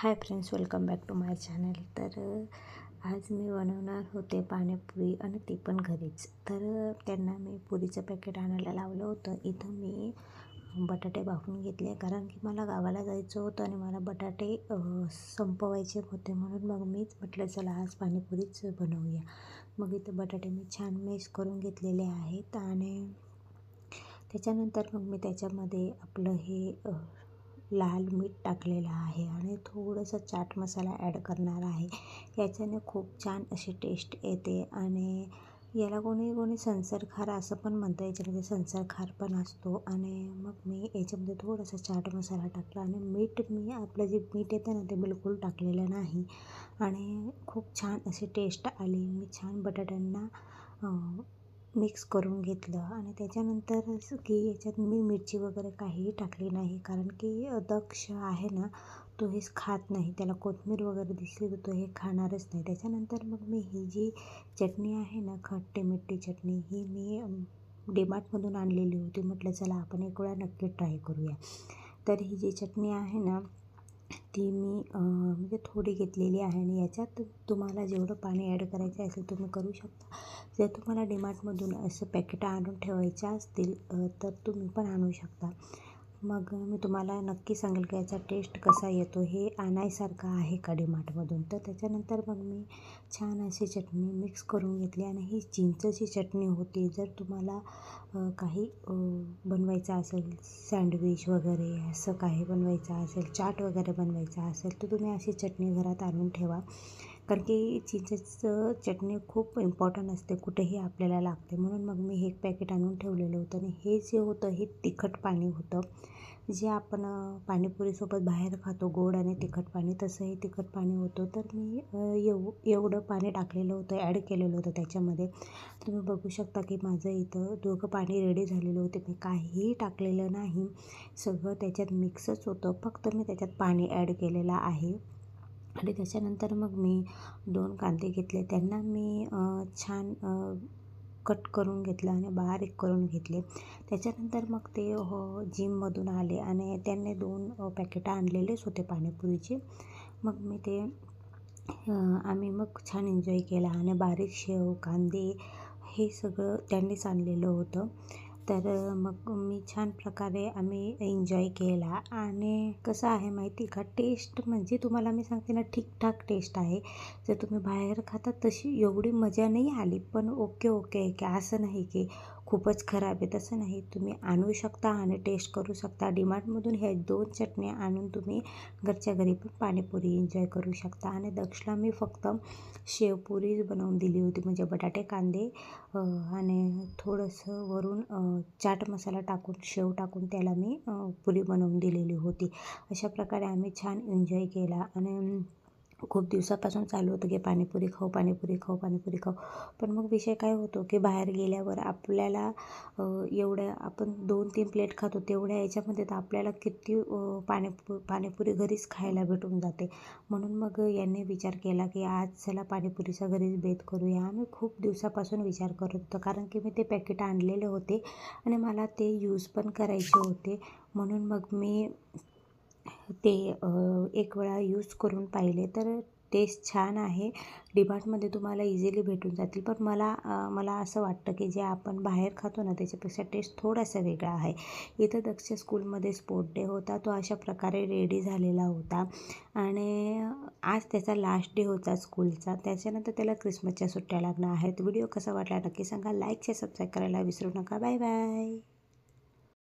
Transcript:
Hi friends welcome back to my channel. तर आज मी बनवणार होते पाणीपुरी आणि ती पण घरीच. तर त्यांना मी पुरीचं पॅकेट आणायला लावलं होतं. इथं मी बटाटे भाजून घेतले. कारण की मला गावाला जायचं होतं आणि मला बटाटे संपवायचे होते म्हणून मग मीच म्हटलं चला आज पाणीपुरीच बनवूया. मग इथं बटाटे मी छान मेस करून घेतलेले आहेत आणि त्याच्यानंतर मग मी त्याच्यामध्ये आपलं हे लाल मीठ टाकलेलं आहे आणि थोडंसं चाट मसाला ॲड करणार आहे. याच्याने खूप छान अशी टेस्ट येते आणि याला कोणी कोणी संसारखार असं पण म्हणतं याच्यामध्ये संसारखार पण असतो. आणि मग मी याच्यामध्ये थोडासा चाट मसाला टाकला आणि मीठ मी आपलं जे मीठ येतं ना ते बिलकुल टाकलेलं नाही. आणि खूप छान अशी टेस्ट आली. मी छान बटाट्यांना मिक्स करून घेतलं आणि त्याच्यानंतर की याच्यात मी मिरची वगैरे काहीही टाकली नाही. कारण की दक्ष आहे ना तो हेच खात नाही. त्याला कोथमीर वगैरे दिसली तर तो हे खाणारच नाही. त्याच्यानंतर मग मी ही जी चटणी आहे ना खट्टे मिठ्ठी चटणी ही मी डीमार्टमधून आणलेली होती. म्हटलं चला आपण एक वेळा नक्की ट्राय करूया. तर ही जी चटणी आहे ना ती मी म्हणजे थोडी घेतलेली आहे आणि याच्यात तुम्हाला जेवढं पाणी ॲड करायचं असेल तुम्ही करू शकता. जर तुम्हाला डीमार्टमधून असं पॅकेट आणून ठेवायच्या असतील तर तुम्ही पण आणू शकता. मग मी तुम्हाला नक्की सांगेल की याचा टेस्ट कसा येतो हे आणायसारखं आहे का डीमार्टमधून तर त्याच्यानंतर मग मी छान अशी चटणी मिक्स करून घेतली आणि ही चिंचची चटणी होती. जर तुम्हाला काही बनवायचं असेल सँडविच वगैरे असं काही बनवायचं असेल चाट वगैरे बनवायचा असेल तर तुम्ही अशी चटणी घरात आणून ठेवा. कारण की चिंचेचं चटणी खूप इम्पॉर्टंट असते कुठेही आपल्याला लागते. म्हणून मग मी हे एक पॅकेट आणून ठेवलेलं होतं आणि हे जे होतं हे तिखट पाणी होतं. जे आपण पाणीपुरीसोबत बाहेर खातो गोड आणि तिखट पाणी तसं हे तिखट पाणी होतं. तर मी एव एवढं पाणी टाकलेलं होतं ॲड केलेलं होतं त्याच्यामध्ये. तुम्ही बघू शकता की माझं इथं दोघं पाणी रेडी झालेलं होते. मी काहीही टाकलेलं नाही. सगळं त्याच्यात मिक्सच होतं. फक्त मी त्याच्यात पाणी ॲड केलेलं आहे. आणि त्याच्यानंतर मग मी दोन कांदे घेतले. त्यांना मी छान कट करून घेतलं आणि बारीक करून घेतले. त्याच्यानंतर मग ते हो जिममधून आले आणि त्यांनी दोन पॅकेटं आणलेलेच होते पाणीपुरीचे. मग मी ते आम्ही मग छान एन्जॉय केला आणि बारीक शेव कांदे हे सगळं त्यांनीच आणलेलं होतं. तर मग मी छान प्रकारे आम्ही एन्जॉय केला. आणि कसं आहे माहिती का टेस्ट म्हणजे तुम्हाला मी सांगते ना ठीकठाक टेस्ट आहे. जर तुम्ही बाहेर खाता तशी एवढी मजा नाही आली पण ओके ओके की असं नाही की खूपच खराब आहे. तसं नाही तुम्ही आणू शकता आणि टेस्ट करू शकता. डीमार्टमधून ह्या दोन चटण्या आणून तुम्ही घरच्या घरी पण पाणीपुरी एन्जॉय करू शकता. आणि दक्षला मी फक्त शेवपुरीच बनवून दिली होती म्हणजे बटाटे कांदे आणि थोडंसं वरून चाट मसाला टाकून शेव टाकून त्याला मी पुरी बनवून दिलेली होती. अशा प्रकारे आम्ही छान एन्जॉय केला. आणि खूप दिवसापासून चालू होतं की पाणीपुरी खाऊ पाणीपुरी खाऊ पाणीपुरी खाऊ. पण मग विषय काय होतो की बाहेर गेल्यावर आपल्याला एवढ्या आपण दोन तीन प्लेट खातो तेवढ्या याच्यामध्ये तर आपल्याला किती पाणीपु पाणीपुरी घरीच खायला भेटून जाते. म्हणून मग यांनी विचार केला की आज चला पाणीपुरीचा घरीच बेत करूया. आम्ही खूप दिवसापासून विचार करत होतो कारण की मी ते पॅकेट आणलेले होते आणि मला ते यूज पण करायचे होते. म्हणून मग मी ते एक वेळा यूज करून पाहिले तर टेस्ट छान आहे. डिमार्टमध्ये तुम्हाला इझिली भेटून जातील. पण मला मला असं वाटतं की जे आपण बाहेर खातो ना त्याच्यापेक्षा टेस्ट थोडासा वेगळा आहे. इथं दक्ष स्कूलमध्ये स्पोर्ट डे होता. तो अशा प्रकारे रेडी झालेला होता. आणि आज त्याचा लास्ट डे होता स्कूलचा त्याच्यानंतर त्याला क्रिसमसच्या सुट्ट्या लागणार आहेत. व्हिडिओ कसा वाटला नक्की सांगा. लाईक शेअर सबस्क्राईब करायला विसरू नका. Bye bye